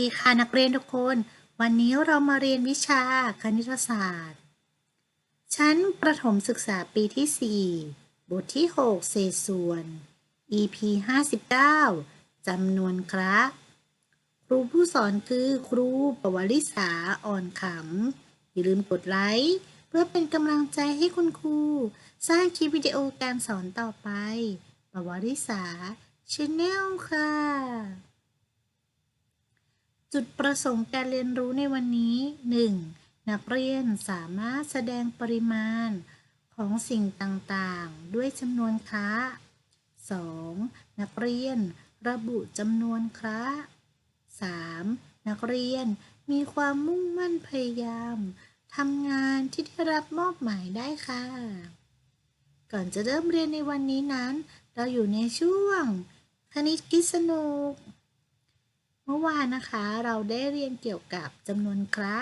ดีค่ะนักเรียนทุกคน วันนี้เรามาเรียนวิชาคณิตศาสตร์ ชั้นประถมศึกษาปีที่ 4 บทที่ 6 เศษส่วน EP 59จำนวนคระครูผู้สอนคือครูปวริษาอ่อนขำ อย่าลืมกดไลค์เพื่อเป็นกำลังใจให้คุณครู สร้างคลิปวิดีโอการสอนต่อไป ปวริษาชแนลค่ะ จุดประสงค์การเรียนรู้ในวันนี้ 1. นักเรียนสามารถแสดงปริมาณของสิ่งต่างๆ ด้วยจำนวนคระ 2. นักเรียนระบุจำนวนคระ 3. นักเรียนมีความมุ่งมั่นพยายามทำงานที่ได้รับมอบหมายได้ค่ะ ก่อนจะเริ่มเรียนในวันนี้นั้น เราอยู่ในช่วง คณิตคิดสนุก มื่อวานนะคะเราได้เรียนเกี่ยวกับจำนวนคระ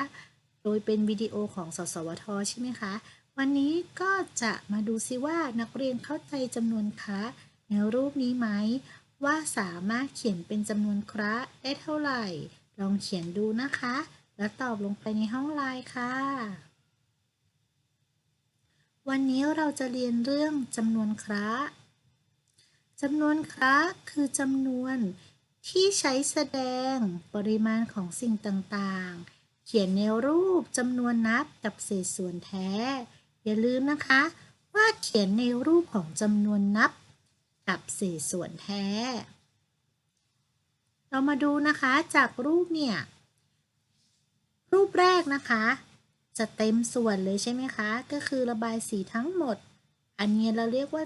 โดยเป็นวิดีโอของสสวทใช่ไหมคะ วันนี้ก็จะมาดูซิว่านักเรียนเข้าใจจำนวนคระในรูปนี้ไหม ว่าสามารถเขียนเป็นจำนวนคระได้เท่าไหร่ ลองเขียนดูนะคะ แล้วตอบลงไปในห้องไลน์ค่ะ วันนี้เราจะเรียนเรื่องจำนวนคระจำนวนคระคือจำนวน ที่ใช้แสดงปริมาณของสิ่งต่างๆ เขียนในรูปจำนวนนับกับเศษส่วนแท้ อย่าลืมนะคะ ว่าเขียนในรูปของจำนวนนับ กับเศษส่วนแท้ เรามาดูนะคะจากรูปเนี่ย รูปแรกนะคะ จะเต็มส่วนเลยใช่ไหมคะ ก็คือระบายสีทั้งหมด อันนี้เราเรียกว่า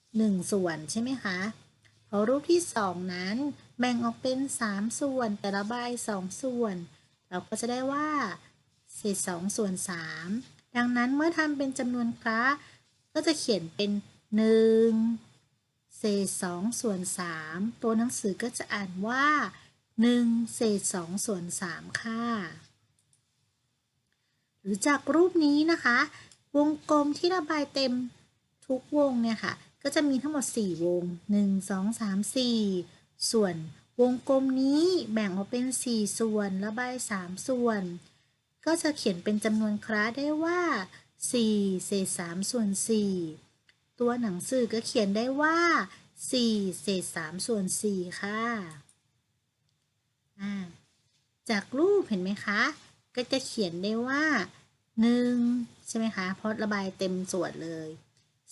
1 ส่วนใช่ไหมคะพอรูปที่ 2 นั้น แบ่งออกเป็น 3 ส่วนแต่ระใบ2ส่วน เราก็จะได้ว่าเศษ2ส่วน 3 ดังนั้นเมื่อทำเป็นจำนวนคระก็จะเขียนเป็น 1 เศษ2ส่วน 3 ตัวหนังสือก็จะอ่านว่า 1 เศษ2ส่วน 3 ค่ะ หรือจากรูปนี้นะคะ วงกลมที่ระบายเต็มทุกวงเนี่ยค่ะ ก็จะมีทั้งหมด 4 วง 1 2 3 4 ส่วนวงกลมนี้แบ่งออกเป็น 4 ส่วนระบาย 3 ส่วน ก็จะเขียนเป็นจำนวนคระได้ว่า 4 เศษ 3 ส่วน 4 ตัวหนังสือก็เขียนได้ว่า 4 เศษ 3 ส่วน 4 ค่ะอ่าจากรูปเห็นไหมคะ ก็จะเขียนได้ว่า 1 ใช่ไหมคะ เพราะระบายเต็มส่วนเลย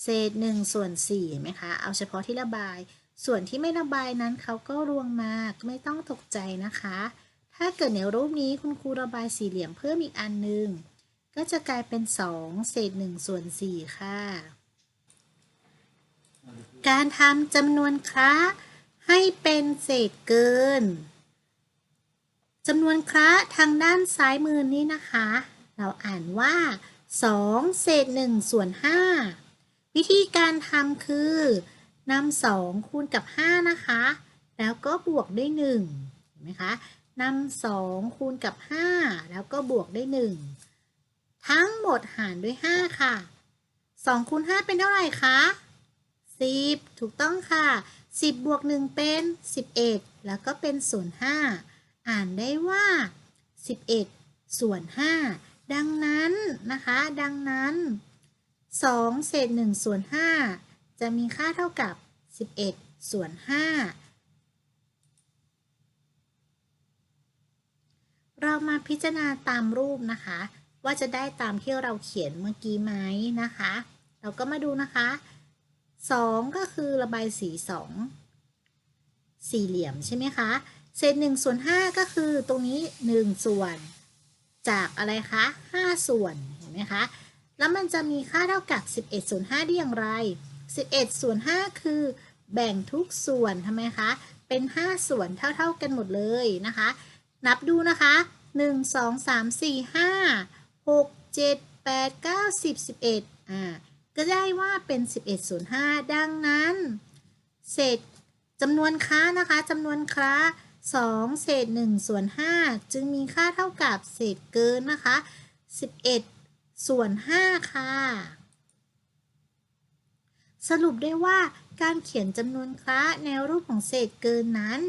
เศษ 1 ส่วน4เห็นไหมคะ เอาเฉพาะที่ระบาย ส่วนที่ไม่ระบายนั้นเขาก็รวงมาไม่ต้องตกใจนะคะ ถ้าเกิดในรูปนี้คุณครูระบายสี่เหลี่ยมเพิ่มอีกอันหนึ่งก็จะกลายเป็น 2 เศษ1ส่วน4ค่ะ การทำจำนวนคระให้เป็นเศษเกินจำนวนคระทางด้านซ้ายมือนี้นะคะ เราอ่านว่า 2 เศษ1ส่วน5วิธีการทำคือ นำ2คูณกับ5นะคะ แล้วก็บวกด้วย1เห็นไหมคะนำ2คูณกับ5แล้วก็บวกด้วย1ทั้งหมดหารด้วย5ค่ะ2คูณ5เป็นเท่าไหร่คะ10ถูกต้องค่ะ10บวก1เป็น11แล้วก็เป็นส่วน5อ่านได้ว่า11ส่วน5ดังนั้นนะคะ ดังนั้น2เศษ1ส่วน5 จะมีค่าเท่ากับ 11 ส่วน 5 เรามาพิจารณาตามรูปนะคะ ว่าจะได้ตามที่เราเขียนเมื่อกี้ไหมนะคะ เราก็มาดูนะคะ 2 ก็คือระบายสี 2 สี่เหลี่ยมใช่ไหมคะ เศษ1ส่วน 5 ก็คือตรงนี้ 1 ส่วน จากอะไรคะ 5 ส่วน เห็นไหมคะ แล้วมันจะมีค่าเท่ากับ 11ส่วน5ได้อย่างไร 11 ส่วน 5 คือ แบ่งทุกส่วนทำไมคะ เป็น 5 ส่วนเท่า ๆกันหมดเลยนะคะ นับดูนะคะ 1 2 3 4 5 6 7 8 9 10 11อ่าก็ได้ว่าเป็น 11 ส่วน 5 ดังนั้น เศษจำนวนค้านะคะจำนวนคระ2เศษ 1 ส่วน 5 จึงมีค่าเท่ากับเศษเกินนะคะ 11 ส่วน 5 ค่ะ สรุปได้ว่าการเขียนจำนวนคระในรูปของเศษเกินนั้น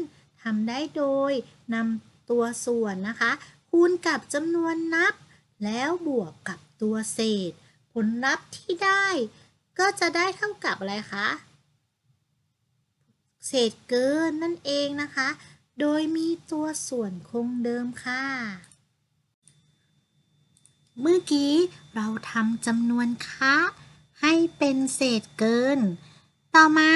ทำได้โดยนำตัวส่วนนะคะ คูณกับจำนวนนับ แล้วบวกกับตัวเศษ ผลลัพธ์ที่ได้ ก็จะได้เท่ากับอะไรคะเศษเกินนั่นเองนะคะ โดยมีตัวส่วนคงเดิมค่ะ เมื่อกี้เราทำจำนวนคะ ให้เป็นเศษเกิน ต่อมา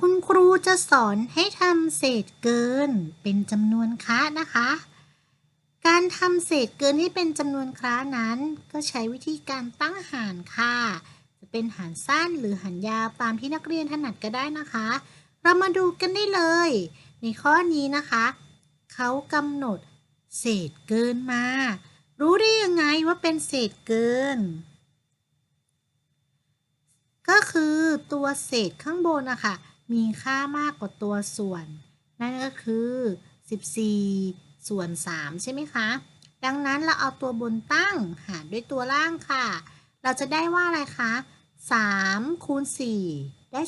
คุณครูจะสอนให้ทำเศษเกิน เป็นจำนวนคะนะคะ การทำเศษเกินให้เป็นจำนวนคล้านั้น ก็ใช้วิธีการตั้งหารค่ะ จะเป็นหารสั้นหรือหารยาวตามที่นักเรียนถนัดก็ได้นะคะ เรามาดูกันได้เลย ในข้อนี้นะคะ เขากำหนดเศษเกินมา รู้ได้ยังไงว่าเป็นเศษเกิน ก็คือตัวเศษข้างบนนะคะมีค่ามากกว่าตัวส่วน นั่นก็คือ 14 ส่วน 3 ใช่ไหมคะ ดังนั้นเราเอาตัวบนตั้งหารด้วยตัวล่างค่ะ เราจะได้ว่าอะไรคะ 3 คูณ 4 ได้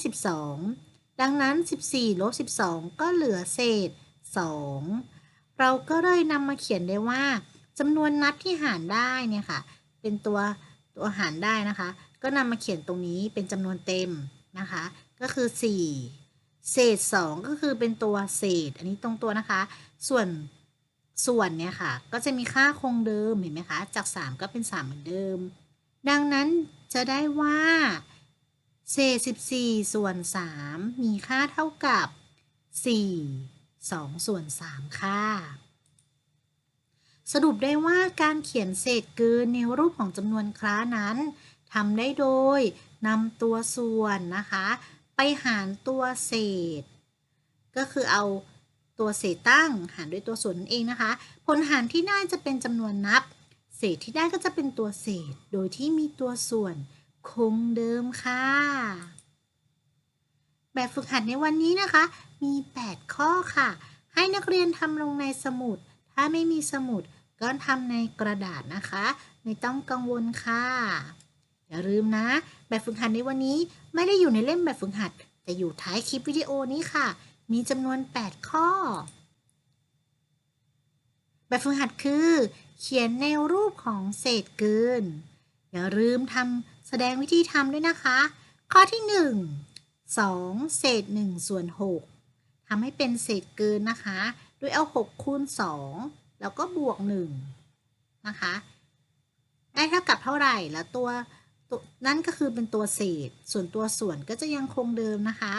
12 ดังนั้น 14 ลบ 12 ก็เหลือเศษ 2 เราก็เลยนำมาเขียนได้ว่าจำนวนนับที่หารได้เนี่ยค่ะ เป็นตัว ตัวหารได้นะคะ ก็นำมาเขียนตรงนี้เป็นจำนวนเต็มนะคะ ก็คือ 4 เศษ 2 ก็คือเป็นตัวเศษ อันนี้ตรงตัวนะคะ ส่วนส่วนเนี่ยค่ะ ก็จะมีค่าคงเดิมเห็นไหมคะ จาก 3 ก็เป็น 3 เหมือนเดิม ดังนั้นจะได้ว่า เศษ 14 ส่วน 3 มีค่าเท่ากับ 4 2 ส่วน 3 ค่ะ สรุปได้ว่าการเขียนเศษเกินในรูปของจำนวนคล้านั้นทำได้โดยนำตัวส่วนนะคะ ไปหารตัวเศษ ก็คือเอาตัวเศษตั้งหารด้วยตัวส่วนนั่นเองนะคะ ผลหารที่ได้จะเป็นจำนวนนับ เศษที่ได้ก็จะเป็นตัวเศษ โดยที่มีตัวส่วนคงเดิมค่ะ แบบฝึกหัดในวันนี้นะคะ มี 8 ข้อค่ะ ให้นักเรียนทำลงในสมุด ถ้าไม่มีสมุดก็ทำในกระดาษนะคะ ไม่ต้องกังวลค่ะ อย่าลืมนะ แบบฝึกหัดในวันนี้ไม่ได้อยู่ในเล่มแบบฝึกหัด แต่อยู่ท้ายคลิปวิดีโอนี้ค่ะ มีจำนวน 8 ข้อ แบบฝึกหัดคือ เขียนในรูปของเศษเกิน อย่าลืมทำแสดงวิธีทำด้วยนะคะ ข้อที่ 1 2 เศษ1ส่วน6ทำให้เป็นเศษเกินนะคะ ดยเอา 6 คูณ 2 แล้วก็บวก 1 นะคะ ได้เท่ากับเท่าไหร่ แล้วตัวตัวนั่นก็คือเป็นตัวเศษ ส่วนตัวส่วนก็จะยังคงเดิมนะคะ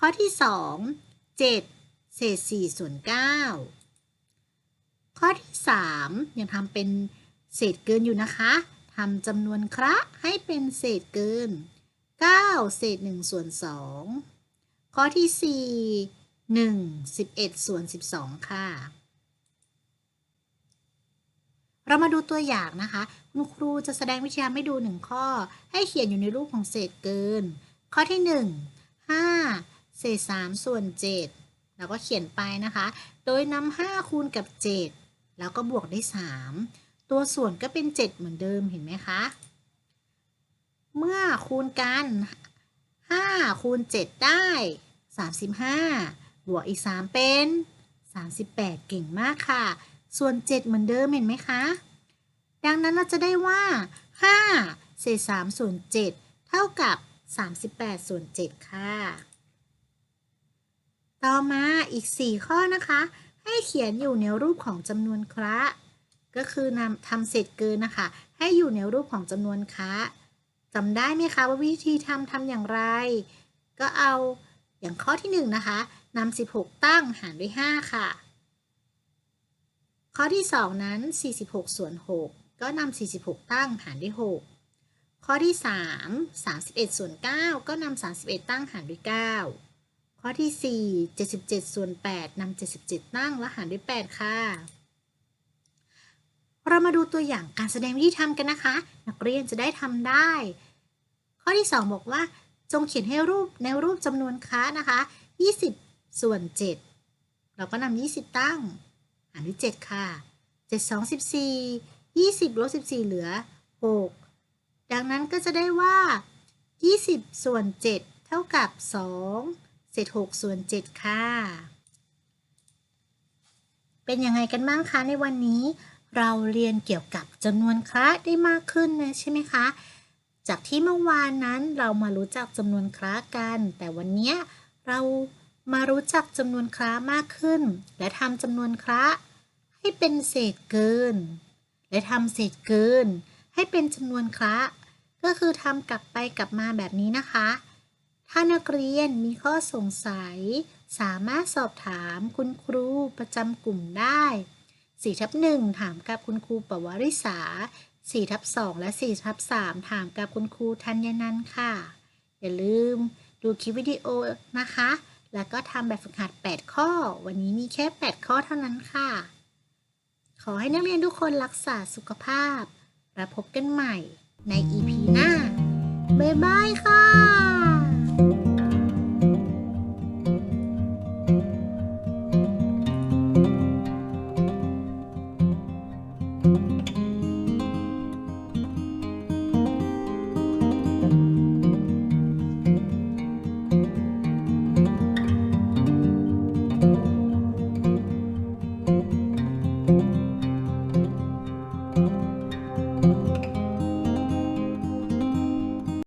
ข้อที่ 2 7 เศษ 4 ส่วน 9 ข้อที่ 3 ยังทำเป็นเศษเกินอยู่นะคะทำจำนวนคระให้เป็นเศษเกิน 9 เศษ 1 ส่วน 2 ข้อที่ 4 1 11ส่วน12ค่ะ เรามาดูตัวอย่างนะคะ คุณครูจะแสดงวิชาไม่ดูหนึ่งข้อ ให้เขียนอยู่ในรูปของเศษเกิน ข้อที่1 5เศษ3ส่วน7แล้วก็เขียนไปนะคะ โดยนำ5คูณกับ7แล้วก็บวกได้3ตัวส่วนก็เป็น7เหมือนเดิมเห็นไหมคะ เมื่อคูณกัน5คูณ7ได้35บห้า บวกอีก 3 เป็น 38 เก่งมากค่ะ ส่วน 7 เหมือนเดิมเห็นไหมคะ ดังนั้นเราจะได้ว่า 5 เศษ3ส่วน7เท่ากับ 38 ส่วน 7 ค่ะ ต่อมาอีก 4 ข้อนะคะ ให้เขียนอยู่ในรูปของจำนวนคระก็คือนำทำเศษเกินนะคะ ให้อยู่ในรูปของจำนวนคะจำได้ไหมคะว่าวิธีทำทำอย่างไร ก็เอา อย่างข้อที่ 1 นะคะนำ16 ตั้งหารด้วย 5 ค่ะ ข้อที่ 2 นั้น 46 ส่วน 6 ก็นำ46 ตั้งหารด้วย 6 ข้อที่ 3 31 ส่วน 9 ก็นำ31 ตั้งหารด้วย 9 ข้อที่ 4 77 ส่วน 8นำ77 ตั้งและหารด้วย 8 ค่ะ เรามาดูตัวอย่างการแสดงวิธีทำกันนะคะ นักเรียนจะได้ทำได้ ข้อที่ 2 บอกว่า จงเขียนให้รูปในรูปจำนวนค้านะคะ 20 ส่วน 7 เราก็นำ20 ตั้ง หารด้วย 7 ค่ะ 7 2 14 20ลบ14 เหลือ 6 ดังนั้นก็จะได้ว่า 20 ส่วน 7 เท่ากับ 2 เศษ 6 ส่วน 7 ค่ะ เป็นยังไงกันบ้างคะในวันนี้ เราเรียนเกี่ยวกับจำนวนคระได้มากขึ้นนะใช่ไหมคะ จากที่เมื่อวานนั้นเรามารู้จักจำนวนคระกัน แต่วันนี้เรามารู้จักจำนวนคระมากขึ้น และทำจำนวนคระให้เป็นเศษเกิน และทำเศษเกิน ให้เป็นจำนวนคระก็คือทำกลับไปกลับมาแบบนี้นะคะ ถ้านักเรียนมีข้อสงสัย สามารถสอบถามคุณครูประจำกลุ่มได้4ทับ1ถามกับคุณครูปวริษา 4ทับ2และ4ทับ3ถามกับคุณครูทัญนันค่ะ อย่าลืมดูคลิปวิดีโอนะคะ แล้วก็ทำแบบฝึกหัด 8 ข้อ วันนี้มีแค่ 8 ข้อเท่านั้นค่ะ ขอให้นักเรียนทุกคนรักษาสุขภาพ แล้วพบกันใหม่ใน EP หน้า บ๊ายบายค่ะ